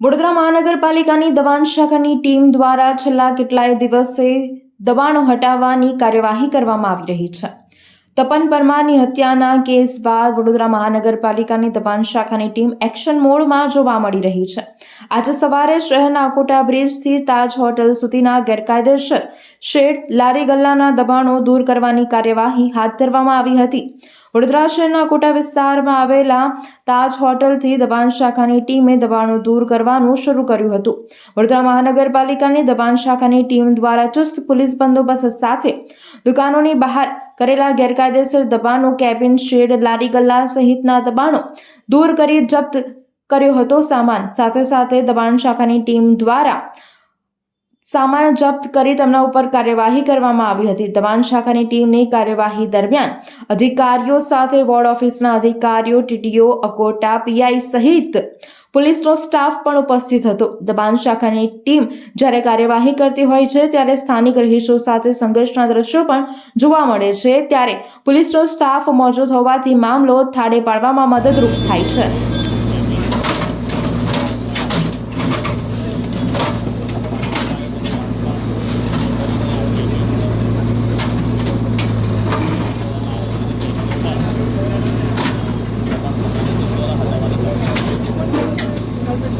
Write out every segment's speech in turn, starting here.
વડોદરા મહાનગરપાલિકાની દબાણ શાખાની ટીમ દ્વારા છેલ્લા કેટલાય દિવસે દબાણો હટાવવાની કાર્યવાહી કરવામાં આવી રહી છે. તપન પરમારની હત્યાના કેસ બાદ વડોદરા મહાનગરપાલિકાની દબાણ શાખાની ટીમ એક્શન મોડમાં જોવા મળી રહી છે. આજે સવારે શહેરના અકોટા બ્રિજથી તાજ હોટલ સુધીના ગેરકાયદેસર શેડ લારી ગલ્લાના દબાણો દૂર કરવાની કાર્યવાહી હાથ ધરવામાં આવી હતી. વડોદરા શહેરના કોટા વિસ્તારમાં આવેલા તાજ હોટલથી દબાણ શાખાની ટીમે દબાણો દૂર કરવાનું શરૂ કર્યું હતું. વડોદરા મહાનગરપાલિકાની દબાણ શાખાની ટીમ દ્વારા ચુસ્ત પોલીસ બંદોબસ્ત સાથે દુકાનોની બહાર કરેલા ગેરકાયદેસર દબાણો, કેબિન શેડ, લારી ગલ્લા સહિતના દબાણો દૂર કરી જપ્ત કર્યો હતો સામાન. સાથે સાથે દબાણ શાખાની ટીમ દ્વારા સામાન જપ્ત કરી તેમના ઉપર કાર્યવાહી કરવામાં આવી હતી. દબાણ શાખાની ટીમની કાર્યવાહી દરમિયાન અધિકારીઓ સાથે વોર્ડ ઓફિસના અધિકારીઓ ટીડીઓ અકોટા, પીઆઈ સહિત પોલીસનો સ્ટાફ પણ ઉપસ્થિત હતો. દબાણ શાખાની ટીમ જ્યારે કાર્યવાહી કરતી હોય છે ત્યારે સ્થાનિક રહીશો સાથે સંઘર્ષના દ્રશ્યો પણ જોવા મળે છે. ત્યારે પોલીસનો સ્ટાફ મોજૂદ હોવાથી મામલો થાળે પાડવામાં મદદરૂપ થાય છે. હંગામી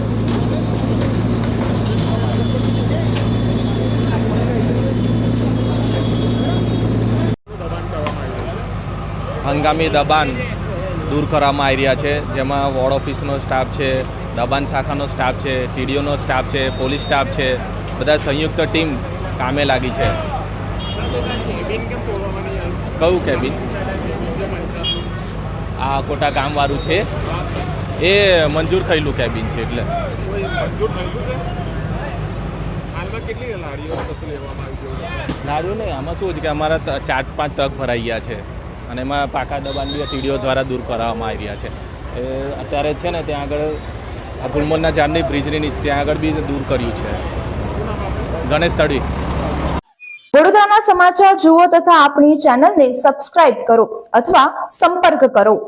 દબાણ દૂર કરવામાં આવી રહ્યા છે. જેમાં વોર્ડ ઓફિસનો સ્ટાફ છે, દબાણ શાખાનો સ્ટાફ છે, ટીડીઓનો સ્ટાફ છે, પોલીસ સ્ટાફ છે, બધા સંયુક્ત ટીમ કામે લાગી છે. કયું કેબિન? આ કોટા કામવાળું છે. એ મંજૂર થયેલું કેબિન છે એટલે. કોઈ મંજૂર થયેલું છે? હાલમાં કેટલી લારીઓ બધું લેવામાં આવી ગયું લાડુ નહીં આમાં શું છે કે અમારા ત- ચાર પાંચ તક ભરાઈ ગયા છે. અને એમાં પાકા દબાણ બી ટીડીઓ દ્વારા દૂર કરવામાં આવી રહ્યા છે. એ અત્યારે છે ને ત્યાં આગળ આ ગુલમોરના જામની બ્રિજની ત્યાં આગળ બી દૂર કર્યું છે. ગણેશ તળી વડોદરાના સમાચાર જુઓ તથા આપણી ચેનલને સબસ્ક્રાઇબ કરો અથવા સંપર્ક કરો.